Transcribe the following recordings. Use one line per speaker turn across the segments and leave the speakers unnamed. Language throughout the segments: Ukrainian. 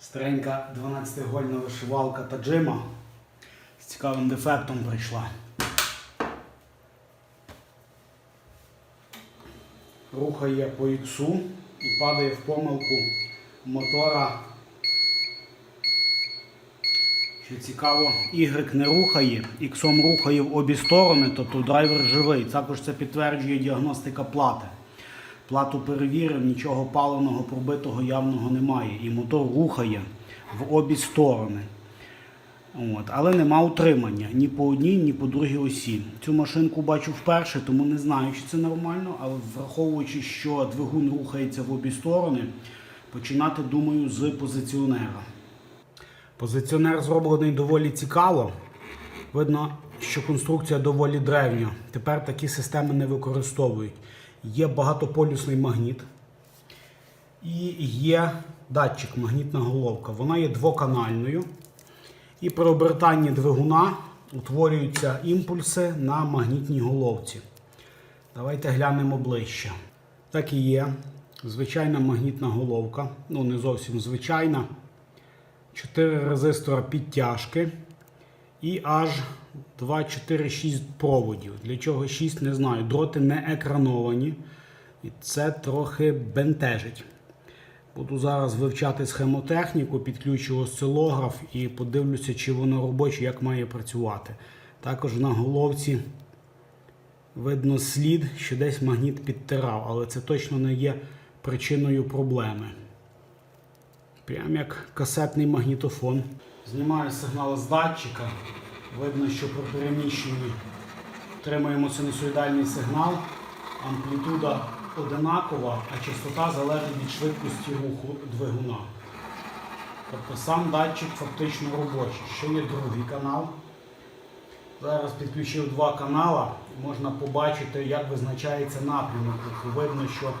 Старенька 12-гольна вишивалка Таджима з цікавим дефектом прийшла. Рухає по іксу і падає в помилку мотора. Що цікаво, Y не рухає, іксом рухає в обі сторони, тобто драйвер живий. Також це підтверджує діагностика плати. Плату перевірив, нічого паленого пробитого явного немає. І мотор рухає в обі сторони. От. Але нема утримання ні по одній, ні по другій осі. Цю машинку бачу вперше, тому не знаю, чи це нормально, але враховуючи, що двигун рухається в обі сторони, починати, думаю, з позиціонера. Позиціонер зроблений доволі цікаво. Видно, що конструкція доволі древня. Тепер такі системи не використовують. Є багатополюсний магніт і є датчик, магнітна головка. Вона є двоканальною. І при обертанні двигуна утворюються імпульси на магнітній головці. Давайте глянемо ближче. Так і є. Звичайна магнітна головка. Ну, не зовсім звичайна. 4 резистора підтяжки і аж 2, 4, 6 проводів. Для чого 6, не знаю. Дроти не екрановані. І це трохи бентежить. Буду зараз вивчати схемотехніку, підключу осцилограф і подивлюся, чи воно робоче, як має працювати. Також на головці видно слід, що десь магніт підтирав, але це точно не є причиною проблеми. Прям як касетний магнітофон. Знімаю сигнал з датчика. Видно, що при переміщенні отримуємо синусоїдальний сигнал. Амплітуда одинакова, а частота залежить від швидкості руху двигуна. Тобто сам датчик фактично робочий. Ще є другий канал. Зараз підключив два канала, можна побачити, як визначається напрямок. Видно, що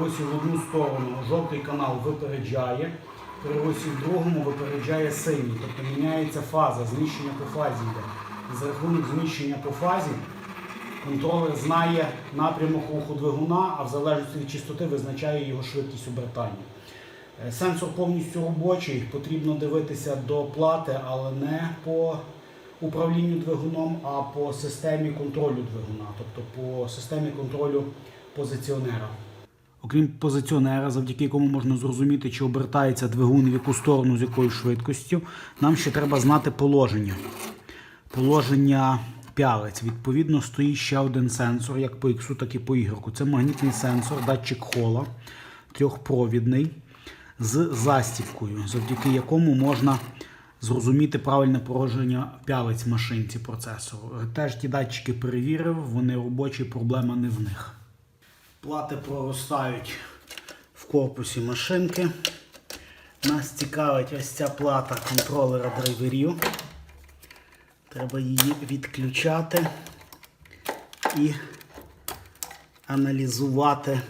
русі в одну сторону жовтий канал випереджає, русі в другому випереджає синій. Тобто міняється фаза, зміщення по фазі йде. За рахунок зміщення по фазі контролер знає напрямок руху двигуна, а в залежності від частоти визначає його швидкість обертання. Е, Сенсор повністю робочий, потрібно дивитися до плати, але не по управлінню двигуном, а по системі контролю двигуна, тобто по системі контролю позиціонера. Окрім позиціонера, завдяки якому можна зрозуміти, чи обертається двигун в яку сторону з якою швидкістю, нам ще треба знати положення. Положення пялець. Відповідно, стоїть ще один сенсор, як по X, так і по Y. Це магнітний сенсор, датчик хола, трьохпровідний з застівкою, завдяки якому можна зрозуміти правильне положення пялець машинці процесору. Теж ті датчики перевірив, вони робочі, проблема не в них. Плати проростають в корпусі машинки. Нас цікавить ось ця плата контролера драйверів. Треба її відключати і аналізувати,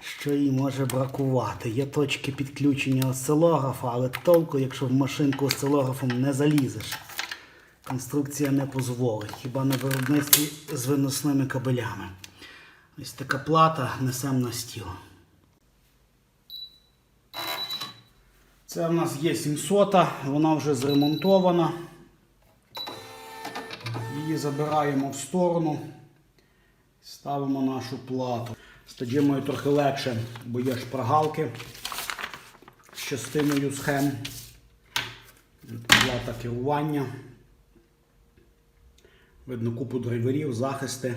що їй може бракувати. Є точки підключення осцилографа, але толку, якщо в машинку осцилографом не залізеш, конструкція не дозволить. Хіба на виробництві з виносними кабелями. Ось така плата несемо на стіл. Це в нас є 700, вона вже зремонтована. Її забираємо в сторону, ставимо нашу плату. З таджимою трохи легше, бо є шпаргалки з частиною схем. Плата керування. Видно купу драйверів, захисти,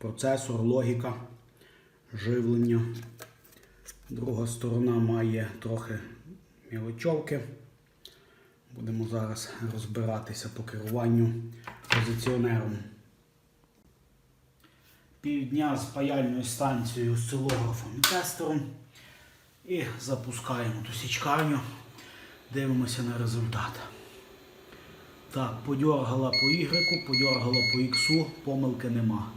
процесор, логіка, живлення. Друга сторона має трохи мілочовки. Будемо зараз розбиратися по керуванню позиціонером. Півдня з паяльною станцією, осцилографом і тестером. І запускаємо ту січкарню. Дивимося на результат. Так, подьоргала по Y, подьоргала по X, помилки нема.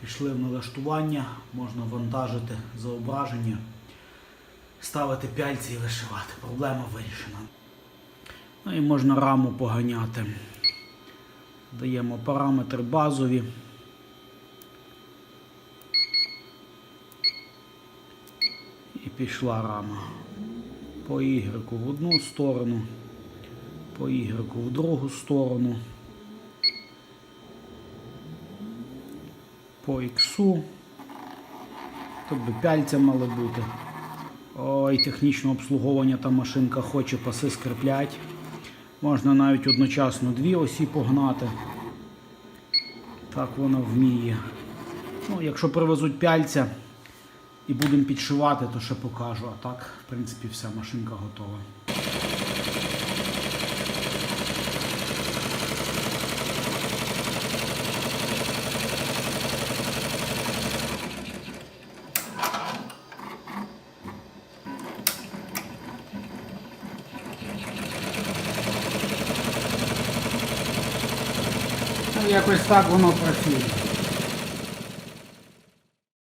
Пішли в налаштування, можна вантажити зображення, ставити пяльці і вишивати. Проблема вирішена. Ну і можна раму поганяти. Даємо параметри базові. І пішла рама. По Y в одну сторону, по Y в другу сторону. По. Тут би пяльця мали бути. Ой, технічне обслуговування та машинка хоче паси скриплять. Можна навіть одночасно дві осі погнати. Так вона вміє. Ну, якщо привезуть пяльця і будемо підшивати, то ще покажу. А так, в принципі, вся машинка готова. Ну, якось так воно працює.